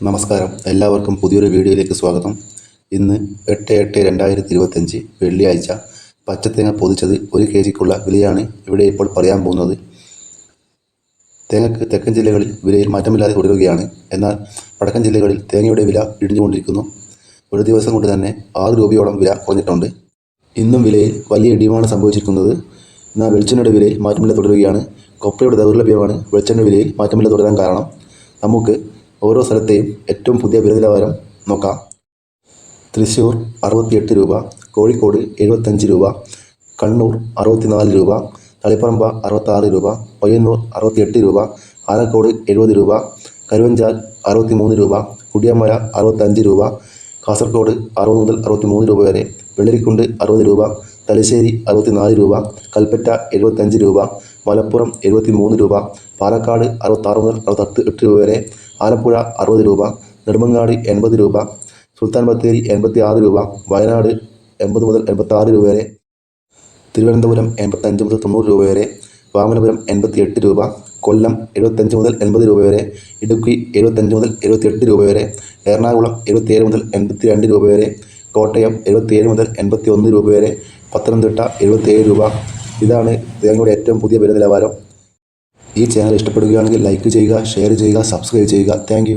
നമസ്കാരം. എല്ലാവർക്കും പുതിയൊരു വീഡിയോയിലേക്ക് സ്വാഗതം. ഇന്ന് എട്ട് എട്ട് രണ്ടായിരത്തി ഇരുപത്തഞ്ച് വെള്ളിയാഴ്ച. പച്ചത്തേങ്ങ പൊതിച്ചത് ഒരു കെ ജിക്കുള്ള വിലയാണ് ഇവിടെ ഇപ്പോൾ പറയാൻ പോകുന്നത്. തേങ്ങക്ക് തെക്കൻ ജില്ലകളിൽ വിലയിൽ മാറ്റമില്ലാതെ തുടരുകയാണ്. എന്നാൽ വടക്കൻ ജില്ലകളിൽ തേങ്ങയുടെ വില ഇടിഞ്ഞുകൊണ്ടിരിക്കുന്നു. ഒരു ദിവസം കൊണ്ട് തന്നെ ആറ് രൂപയോളം വില കുറഞ്ഞിട്ടുണ്ട്. ഇന്നും വിലയിൽ വലിയ ഇടിവാണ് സംഭവിച്ചിരിക്കുന്നത്. എന്നാൽ വെളിച്ചെണ്ണയുടെ വിലയിൽ മാറ്റമില്ല തുടരുകയാണ്. കൊപ്രയുടെ ദൗർലഭ്യമാണ് വെളിച്ചെണ്ണ വിലയിൽ മാറ്റമില്ല തുടരാൻ കാരണം. നമുക്ക് ഓരോ സ്ഥലത്തെയും ഏറ്റവും പുതിയ വില നിലവാരം നോക്കാം. തൃശ്ശൂർ അറുപത്തിയെട്ട് രൂപ കോഴിക്കോട് എഴുപത്തഞ്ച് രൂപ കണ്ണൂർ അറുപത്തിനാല് രൂപ തളിപ്പറമ്പ അറുപത്താറ് രൂപ പയ്യന്നൂർ അറുപത്തിയെട്ട് രൂപ ആലക്കോട് എഴുപത് രൂപ കരുവഞ്ചാൽ അറുപത്തിമൂന്ന് രൂപ കുടിയമ്മല അറുപത്തഞ്ച് രൂപ കാസർഗോഡ് അറുപത് മുതൽ അറുപത്തിമൂന്ന് രൂപ വരെ വെള്ളരിക്കുണ്ട് അറുപത് രൂപ തലശ്ശേരി അറുപത്തിനാല് രൂപ കൽപ്പറ്റ എഴുപത്തഞ്ച് രൂപ മലപ്പുറം എഴുപത്തിമൂന്ന് രൂപ പാലക്കാട് അറുപത്താറ് മുതൽ അറുപത്തെട്ട് എട്ട് രൂപ വരെ ആലപ്പുഴ അറുപത് രൂപ നെടുമങ്ങാട് എൺപത് രൂപ സുൽത്താൻ ബത്തേരി എൺപത്തി ആറ് രൂപ വയനാട് എൺപത് മുതൽ എൺപത്താറ് രൂപ വരെ തിരുവനന്തപുരം എൺപത്തഞ്ച് മുതൽ തൊണ്ണൂറ് രൂപ വരെ വാമനപുരം എൺപത്തി എട്ട് രൂപ കൊല്ലം എഴുപത്തഞ്ച് മുതൽ എൺപത് രൂപ വരെ ഇടുക്കി എഴുപത്തഞ്ച് മുതൽ എഴുപത്തിയെട്ട് രൂപ വരെ എറണാകുളം എഴുപത്തിയേഴ് മുതൽ എൺപത്തി രണ്ട് രൂപ വരെ കോട്ടയം എഴുപത്തിയേഴ് മുതൽ എൺപത്തി ഒന്ന് രൂപ വരെ പത്തനംതിട്ട എഴുപത്തിയേഴ് രൂപ. ഇതാണ് തേങ്ങയുടെ ഏറ്റവും പുതിയ വില നിലവാരം ഈ ചാനൽ ഇഷ്ടപ്പെടുകയാണെങ്കിൽ ലൈക്ക് ചെയ്യുക ഷെയർ ചെയ്യുക സബ്സ്ക്രൈബ് ചെയ്യുക. താങ്ക്